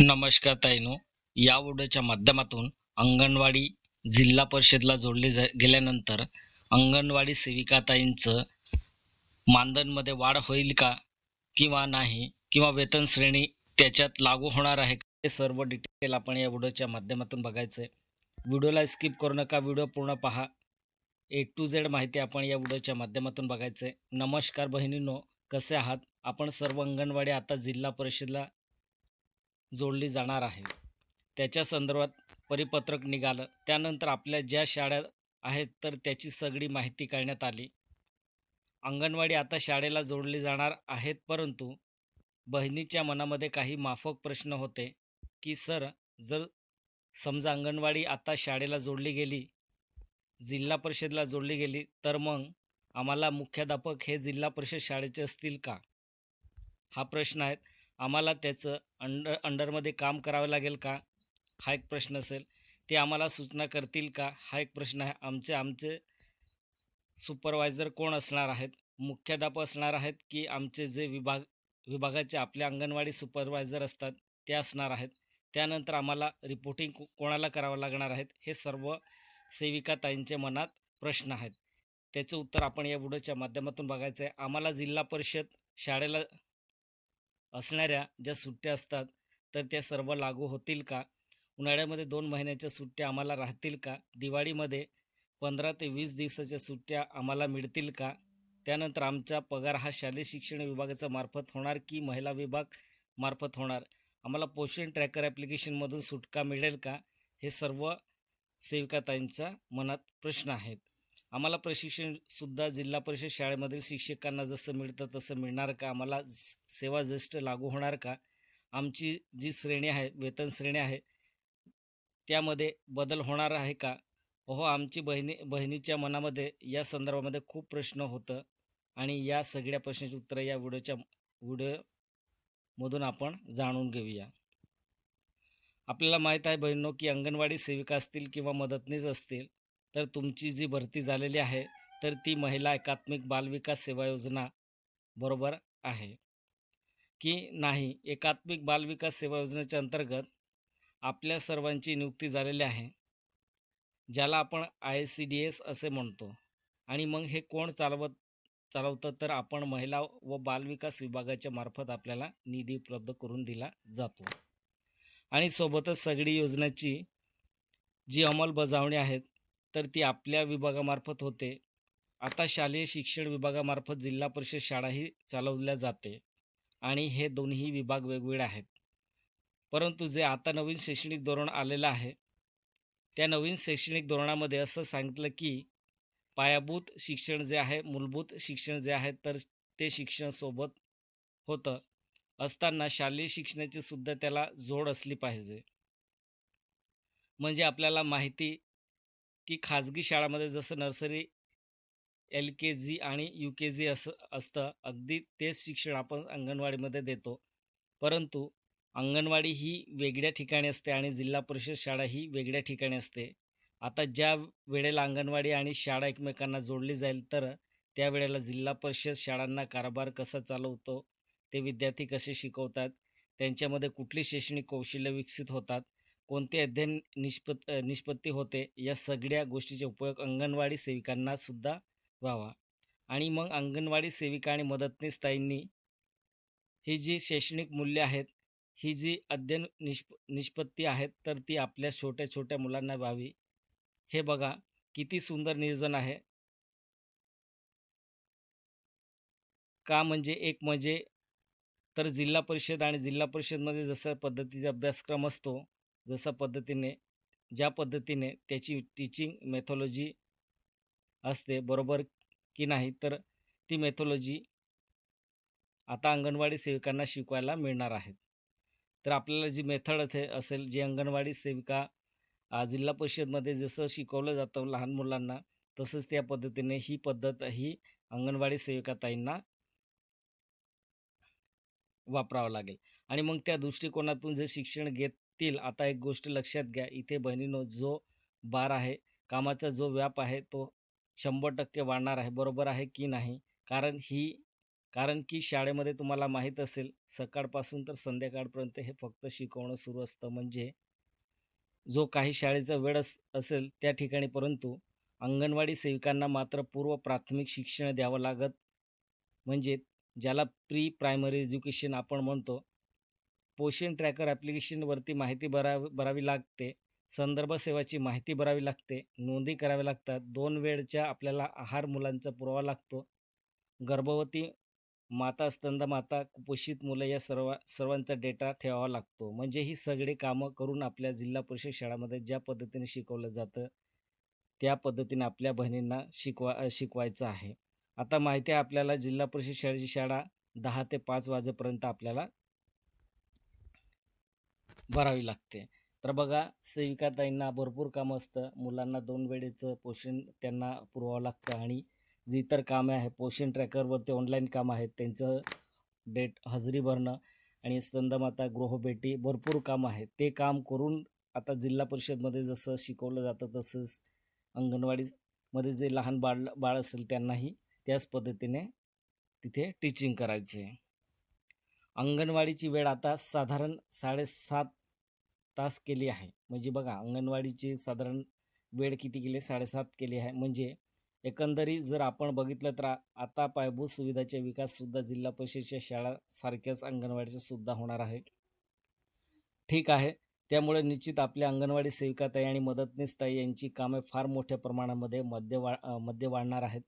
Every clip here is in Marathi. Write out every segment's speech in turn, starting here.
नमस्कार ताईनो. या व्हिडिओच्या माध्यमातून अंगणवाडी जिल्हा परिषदला जोडले जा गेल्यानंतर अंगणवाडी सेविका ताईंचं मानधनमध्ये वाढ होईल का? किंवा नाही? किंवा वेतन श्रेणी त्याच्यात लागू होणार आहे का? हे सर्व डिटेल आपण या व्हिडिओच्या माध्यमातून बघायचं आहे व्हिडिओला स्किप करू नका. व्हिडिओ पूर्ण पहा. ए टू झेड माहिती आपण या व्हिडिओच्या माध्यमातून बघायचं आहे नमस्कार बहिणींनो. कसे आहात? आपण सर्व अंगणवाडी आता जिल्हा परिषदला जोडली जाणार आहे. त्याच्या संदर्भात परिपत्रक निघालं. त्यानंतर आपल्या ज्या शाळा आहेत तर त्याची सगळी माहिती काढण्यात आली. अंगणवाडी आता शाळेला जोडली जाणार आहेत परंतु बहिणीच्या मनामध्ये काही माफक प्रश्न होते की सर जर समजा अंगणवाडी आता शाळेला जोडली गेली जिल्हा परिषदला जोडली गेली तर मग आम्हाला मुख्याध्यापक हे जिल्हा परिषद शाळेचे असतील का? हा प्रश्न आहे. आम्हाला त्याचं अंडर अंडरमध्ये काम करावं लागेल का? हा एक प्रश्न असेल. ते आम्हाला सूचना करतील का? हा एक प्रश्न आहे. आमचे आमचे सुपरवायझर कोण असणार आहेत? मुख्याध्यापक असणार आहेत की आमचे जे विभाग विभागाचे आपले अंगणवाडी सुपरवायझर असतात ते असणार आहेत? त्यानंतर आम्हाला रिपोर्टिंग को कोणाला करावं लागणार आहेत? हे सर्व सेविका ताईंच्या मनात प्रश्न आहेत. त्याचं उत्तर आपण या व्हिडिओच्या माध्यमातून बघायचं आहे आम्हाला जिल्हा परिषद शाळेला असणाऱ्या ज्या सुट्ट्या असतात तर त्या सर्व लागू होतील का? उन्हाळ्यामध्ये दोन महिन्याच्या सुट्ट्या आम्हाला राहतील का? दिवाळीमध्ये पंधरा ते वीस दिवसाच्या सुट्ट्या आम्हाला मिळतील का? त्यानंतर आमचा पगार हा शालेय शिक्षण विभागाचा मार्फत होणार की महिला विभाग मार्फत होणार? आम्हाला पोषण ट्रॅकर ॲप्लिकेशनमधून सुटका मिळेल का? हे सर्व सेविकाताईंच्या मनात प्रश्न आहेत. आम्हाला प्रशिक्षणसुद्धा जिल्हा परिषद शाळेमधील शिक्षकांना जसं मिळतं तसं मिळणार का? आम्हाला सेवा ज्येष्ठ लागू होणार का? आमची जी श्रेणी आहे वेतन श्रेणी आहे त्यामध्ये बदल होणार आहे का? हो आमची बहिणी बहिणीच्या मनामध्ये या संदर्भामध्ये खूप प्रश्न होतं आणि या सगळ्या प्रश्नाची उत्तरं या व्हिडिओच्या व्हिडिओमधून आपण जाणून घेऊया. आपल्याला माहीत आहे बहिणो की अंगणवाडी सेविका असतील किंवा मदतनीस असतील तर तुमची जी भरती झालेली आहे तर ती महिला एकात्मिक बालविकास सेवा योजना बरोबर आहे. की नाही एकात्मिक बालविकास सेवा योजनेच्या अंतर्गत आपल्या सर्वांची नियुक्ती झालेली आहे ज्याला आपण आय सी डी एस असे म्हणतो. आणि मग हे कोण चालवत चालवतं तर आपण महिला व बालविकास विभागाच्या मार्फत आपल्याला निधी उपलब्ध करून दिला जातो. आणि सोबतच सगळी योजनेची जी अंमलबजावणी आहेत तर ती आपल्या विभागामार्फत होते. आता शालेय शिक्षण विभागामार्फत जिल्हा परिषद शाळाही चालवल्या जाते आणि हे दोन्ही विभाग वेगवेगळे आहेत. परंतु जे आता नवीन शैक्षणिक धोरण आलेलं आहे त्या नवीन शैक्षणिक धोरणामध्ये असं सांगितलं की पायाभूत शिक्षण जे आहे मूलभूत शिक्षण जे आहे तर ते शिक्षण सोबत होतं. असताना शालेय शिक्षणाची सुद्धा त्याला जोड असली पाहिजे. म्हणजे आपल्याला माहिती की खाजगी शाळामध्ये जसं नर्सरी एल के जी आणि यू के जी असं असतं अगदी तेच शिक्षण आपण अंगणवाडीमध्ये देतो. परंतु अंगणवाडी ही वेगळ्या ठिकाणी असते आणि जिल्हा परिषद शाळा ही वेगळ्या ठिकाणी असते. आता ज्या वेळेला अंगणवाडी आणि शाळा एकमेकांना जोडली जाईल तर त्यावेळेला जिल्हा परिषद शाळांना कारभार कसा चालवतो ते विद्यार्थी कसे शिकवतात त्यांच्यामध्ये कुठली शैक्षणिक कौशल्य विकसित होतात कोणते अध्ययन निष्पत निष्पत्ती होते या सगळ्या गोष्टीचा उपयोग अंगणवाडी सेविकांना सुद्धा व्हावा. आणि मग अंगणवाडी सेविका आणि मदतनीस ताईंनी ही जी शैक्षणिक मूल्य आहेत ही जी अध्ययन निष्प निष्पत्ती आहेत तर ती आपल्या छोट्या छोट्या मुलांना व्हावी. हे बघा किती सुंदर नियोजन आहे. का म्हणजे एक म्हणजे तर जिल्हा परिषद आणि जिल्हा परिषदमध्ये जसं पद्धतीचा अभ्यासक्रम असतो जसा पद्धतीने ज्या पद्धतीने त्याची टीचिंग मेथॉलॉजी असते बरोबर की नाही तर ती मेथॉलॉजी आता अंगणवाडी सेविकांना शिकवायला मिळणार आहेत तर आपल्याला जी मेथड असे असेल जी अंगणवाडी सेविका जिल्हा परिषदमध्ये जसं शिकवलं जातं लहान मुलांना तसंच त्या पद्धतीने ही पद्धत ही अंगणवाडी सेविका ताईंना वापरावं लागेल. आणि मग त्या दृष्टिकोनातून जे शिक्षण घेतील आता एक गोष्ट लक्षात घ्या इथे बहिणीनो जो बार आहे कामाचा जो व्याप आहे तो शंभर टक्के वाढणार आहे. बरोबर आहे की नाही? कारण ही कारण की शाळेमध्ये तुम्हाला माहीत असेल सकाळपासून तर संध्याकाळपर्यंत हे फक्त शिकवणं सुरू असतं. म्हणजे जो काही शाळेचा वेळ अस असेल त्या ठिकाणी परंतु अंगणवाडी सेविकांना मात्र पूर्व प्राथमिक शिक्षण द्यावं लागत. म्हणजे ज्याला प्री प्रायमरी एज्युकेशन आपण म्हणतो पोषण ट्रॅकर ॲप्लिकेशनवरती माहिती भराव भरावी लागते. संदर्भ सेवाची माहिती भरावी लागते. नोंदी कराव्या लागतात. दोन वेळच्या आपल्याला आहार मुलांचा पुरावा लागतो. गर्भवती माता स्तंद माता कुपोषित मुलं या सर्व सर्वांचा डेटा ठेवावा लागतो. म्हणजे ही सगळी कामं करून आपल्या जिल्हा परिषद शाळामध्ये ज्या पद्धतीने शिकवलं जातं त्या पद्धतीने आपल्या बहिणींना शिकवा शिकवायचं आहे. आता माहिती आहे आपल्याला जिल्हा परिषद शाळेची शाळा दहा ते पाच वाजेपर्यंत आपल्याला भरावी लागते. तर बघा सेविकाताईंना भरपूर कामं असतं. मुलांना दोन वेळेचं पोषण त्यांना पुरवावं लागतं आणि जी इतर कामे आहे पोषण ट्रॅकरवरती ऑनलाईन कामं आहेत त्यांचं डेट हजेरी भरणं आणि स्तंदमाता गृहभेटी भरपूर काम आहे ते काम करून आता जिल्हा परिषदमध्ये जसं शिकवलं जातं तसंच अंगणवाडीमध्ये जे लहान बाळ बाळ असेल त्यांनाही त्याच पद्धतीने तिथे टीचिंग करायचे. अंगणवाडीची वेळ आता साधारण साडेसात तास केली आहे. म्हणजे बघा अंगणवाडीची साधारण वेळ किती केली? साडेसात केली आहे. म्हणजे एकंदरीत जर आपण बघितलं तर आता पायाभूत सुविधाचे विकाससुद्धा जिल्हा परिषदेच्या शाळा सारख्याच अंगणवाडीच्या सुद्धा होणार आहे. ठीक आहे. त्यामुळे निश्चित आपल्या अंगणवाडी सेविकाताई आणि मदतनीसताई यांची कामे फार मोठ्या प्रमाणामध्ये मध्ये वा अ, मध्ये वाढणार आहेत.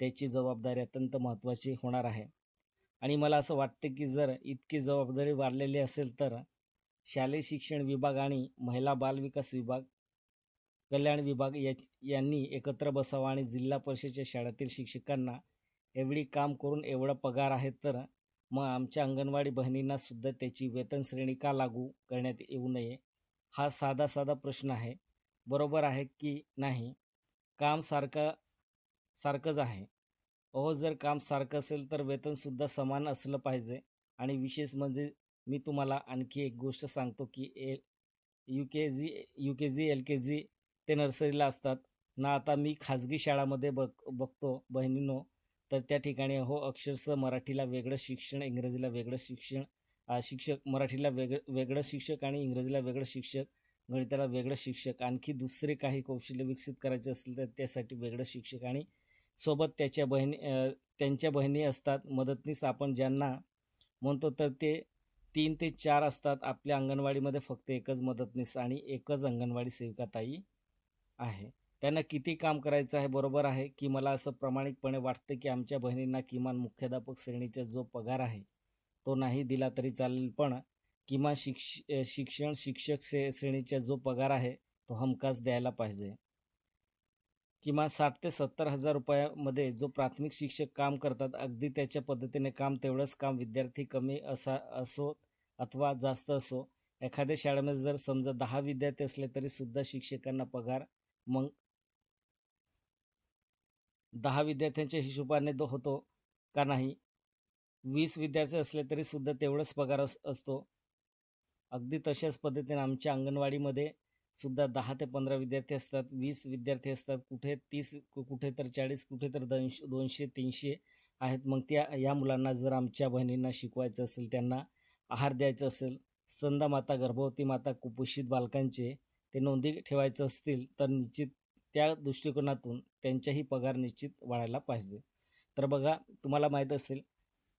त्याची जबाबदारी अत्यंत महत्त्वाची होणार आहे. आणि मला असं वाटतं की जर इतकी जबाबदारी वाढलेली असेल तर शालेय शिक्षण विभाग आणि महिला बालविकास विभाग कल्याण विभाग या यांनी एकत्र बसावं आणि जिल्हा परिषदेच्या शाळेतील शिक्षकांना एवढी काम करून एवढा पगार आहे तर मग आमच्या अंगणवाडी बहिणींनासुद्धा त्याची वेतन श्रेणी का लागू करण्यात येऊ नये हा साधा साधा प्रश्न आहे. बरोबर आहे की नाही? काम सारखं सारखंच आहे. अहो जर काम सारखं असेल तर वेतनसुद्धा समान असलं पाहिजे. आणि विशेष म्हणजे मी तुम्हाला आणखी एक गोष्ट सांगतो की ए U K G U K G L K G ते नर्सरीला असतात. ना आता मी खाजगी शाळामध्ये बघ बघतो बहिणीनो तर त्या ठिकाणी हो अक्षरशः मराठीला वेगळं शिक्षण इंग्रजीला वेगळं शिक्षण शिक्षक मराठीला वेग वेगळं शिक्षक आणि इंग्रजीला वेगळं शिक्षक गणिताला वेगळं शिक्षक आणखी दुसरे काही कौशल्य विकसित करायचे असतील तर त्यासाठी वेगळं शिक्षक आणि सोबत त्याच्या बहिणी त्यांच्या बहिणी असतात. मदतनीस आपण ज्यांना म्हणतो तर ते तीन ते चार असतात. आपल्या अंगणवाडीमध्ये फक्त एकच मदतनीस आणि एकच अंगणवाडी सेविकाताई आहे. त्यांना किती काम करायचं आहे बरोबर आहे की मला असं प्रामाणिकपणे वाटतं की आमच्या बहिणींना किमान मुख्याध्यापक श्रेणीचा जो पगार आहे तो नाही दिला तरी चालेल. पण किमान शिक्ष शिक्षण शिक्षक से श्रेणीचा जो पगार आहे तो हमखास द्यायला पाहिजे. किमान साठ ते सत्तर हजार रुपयामध्ये जो प्राथमिक शिक्षक काम करतात अगदी त्याच्या पद्धतीने काम तेवढंच काम विद्यार्थी कमी असा असो अथवा जास्त असो एखाद्या शाळेमध्ये जर समजा दहा विद्यार्थी असले तरी सुद्धा शिक्षकांना पगार मग दहा विद्यार्थ्यांच्या हिशोबाने तो होतो का नाही? वीस विद्यार्थी असले तरी सुद्धा तेवढंच पगार अस असतो. अगदी तशाच पद्धतीने आमच्या अंगणवाडीमध्ये सुद्धा दहा ते पंधरा विद्यार्थी असतात वीस विद्यार्थी असतात कुठे तीस कु- कुठे तर चाळीस कुठे तर दोनशे दोनशे तीनशे आहेत. मग त्या या मुलांना जर आमच्या बहिणींना शिकवायचं असेल त्यांना आहार द्यायचा असेल संदा माता गर्भवती माता कुपोषित बालकांचे ते नोंदी ठेवायचं असतील तर निश्चित त्या दृष्टिकोनातून त्यांचाही पगार निश्चित वाढायला पाहिजे. तर बघा तुम्हाला माहीत असेल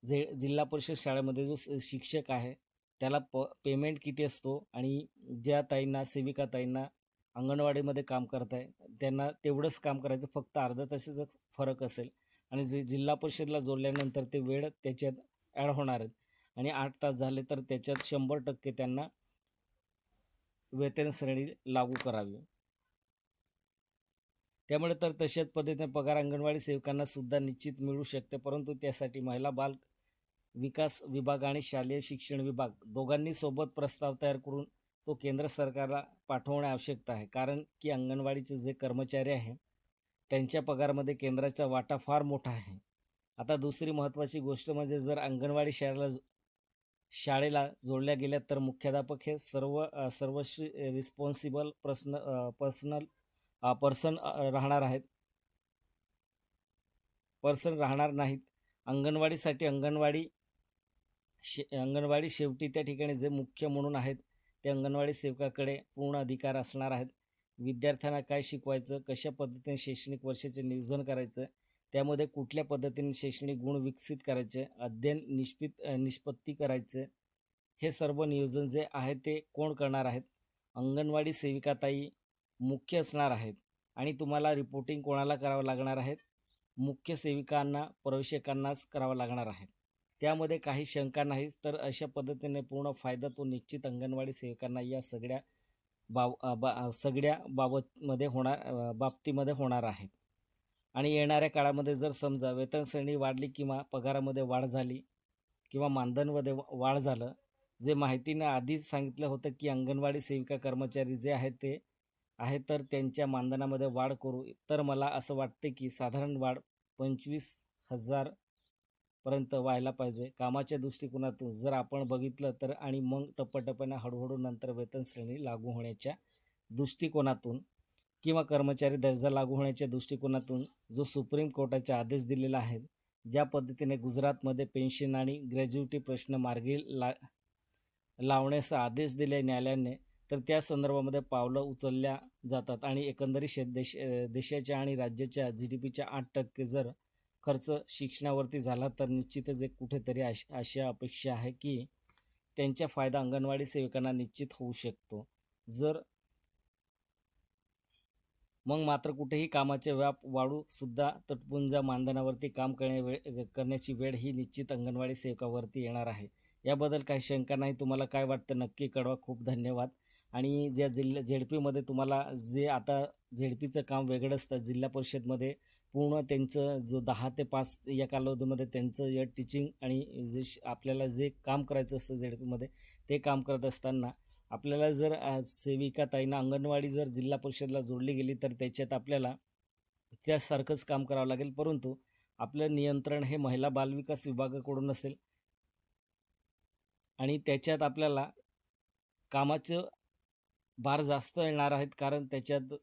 जे जिल्हा परिषद शाळेमध्ये जो स- शिक्षक आहे त्याला प पेमेंट किती असतो आणि ज्या ताईंना सेविका ताईंना अंगणवाडीमध्ये काम करत आहे त्यांना तेवढंच काम करायचं फक्त अर्धा तासाचा फरक असेल. आणि जे जिल्हा परिषदला जोडल्यानंतर ते वेळ त्याच्यात ॲड होणार आहेत. आणि आठ तास झाले तर त्याच्यात शंभर टक्के त्यांना वेतन श्रेणी लागू करावी. त्यामुळे तर तशाच पद्धतीने पगार अंगणवाडी सेवकांना सुद्धा निश्चित मिळू शकते परंतु त्यासाठी महिला बाल विकास विभाग आणि शालेय शिक्षण विभाग दोघांनी सोबत प्रस्ताव तयार करून तो केंद्र सरकारला पाठवणे आवश्यकता आहे. कारण की अंगणवाडीचे जे कर्मचारी आहे त्यांच्या पगारामध्ये केंद्राचा वाटा फार मोठा आहे. आता दुसरी महत्त्वाची गोष्ट म्हणजे जर अंगणवाडी शाळेला शाळेला जोडल्या गेल्या तर मुख्याध्यापक हे सर्व अ, सर्वस्वी रिस्पॉन्सिबल पर्सन पर्सनल पर्सन राहणार आहेत. पर्सन राहणार नाहीत. अंगणवाडीसाठी अंगणवाडी शे अंगणवाडी शेवटी त्या ठिकाणी जे मुख्य म्हणून आहेत ते अंगणवाडी सेवकाकडे पूर्ण अधिकार असणार आहेत. विद्यार्थ्यांना काय शिकवायचं कशा पद्धतीने शैक्षणिक वर्षाचे नियोजन करायचं त्यामध्ये कुठल्या पद्धतीने शैक्षणिक गुण विकसित करायचे अध्ययन निष्पित निष्पत्ती करायचे हे सर्व नियोजन जे आहे ते कोण करणार आहेत? अंगणवाडी सेविकाताई मुख्य असणार आहेत. आणि तुम्हाला रिपोर्टिंग कोणाला करावं लागणार आहेत? मुख्य सेविकांना प्रवेशकांनाच करावं लागणार आहे त्यामध्ये काही शंका नाहीच. तर अशा पद्धतीने पूर्ण फायदा तो निश्चित अंगणवाडी सेविकांना या सगळ्या बाब बा सगळ्या बाबतमध्ये होणार बाबतीमध्ये होणार आहे. आणि येणाऱ्या काळामध्ये जर समजा वेतन श्रेणी वाढली किंवा पगारामध्ये वाढ झाली किंवा मानधनमध्ये वा- वाढ झालं जे माहितीनं आधीच सांगितलं होतं की अंगणवाडी सेविका कर्मचारी जे आहेत ते आहे तर त्यांच्या मानधनामध्ये वाढ करू. तर मला असं वाटते की साधारण वाढ पंचवीस हजार पर्यंत व्हायला पाहिजे. कामाच्या दृष्टिकोनातून जर आपण बघितलं तर आणि मग टप्प्याटप्प्यानं हळूहळू नंतर वेतन श्रेणी लागू होण्याच्या दृष्टिकोनातून किंवा कर्मचारी दर्जा लागू होण्याच्या दृष्टिकोनातून जो सुप्रीम कोर्टाचे आदेश दिलेला आहे ज्या पद्धतीने गुजरातमध्ये पेन्शन आणि ग्रॅज्युटी प्रश्न मार्गी ला लावण्याचा आदेश दिले न्यायालयाने तर त्या संदर्भामध्ये पावलं उचलल्या जातात. आणि एकंदरीत देश देशाच्या आणि राज्याच्या जी डी पीच्या आठ टक्के जर खर्च शिक्षणावरती झाला तर निश्चितच एक कुठेतरी अश अशा अपेक्षा आहे की त्यांचा फायदा अंगणवाडी सेविकांना निश्चित होऊ शकतो. जर मग मात्र कुठेही कामाचे व्याप वाढू सुद्धा तटपुंजा मानधनावरती काम करण्या वेळ करण्याची वेळ ही निश्चित अंगणवाडी सेवकावरती येणार आहे. याबद्दल काही शंका नाही. तुम्हाला काय वाटतं नक्की कळवा. खूप धन्यवाद. आणि ज्या जिल्ह्या झेडपीमध्ये तुम्हाला जे आता झेडपीचं काम वेगळं असतं जिल्हा परिषदमध्ये पूर्ण त्यांचं जो दहा ते पाच या कालावधीमध्ये त्यांचं या टीचिंग आणि जे श- आपल्याला जे काम करायचं असतं झेडपीमध्ये ते काम करत असताना आपल्याला जर सेविका ताईंना अंगणवाडी जर जिल्हा परिषदला जोडली गेली तर त्याच्यात आपल्याला त्यासारखंच काम करावं लागेल. परंतु आपलं नियंत्रण हे महिला बालविकास विभागाकडून असेल आणि त्याच्यात आपल्याला कामाचं भार जास्त येणार आहेत. कारण त्याच्यात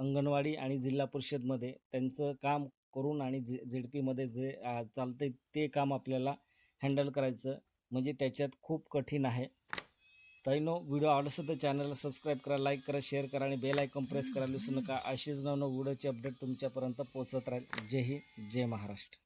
अंगणवाडी आणि जिल्हा परिषदमध्ये त्यांचं काम करून आणि जे झेड पीमध्ये जे चालते ते काम आपल्याला हँडल करायचं म्हणजे त्याच्यात खूप कठीण आहे. ताईनो व्हिडिओ आवडला तर चॅनलला सबस्क्राईब करा लाईक करा शेअर करा आणि बेल आयकॉन प्रेस करा विसरू नका. अशीच नवनव व्हिडिओची अपडेट तुमच्यापर्यंत पोहोचत राहील. जय हिंद जय महाराष्ट्र.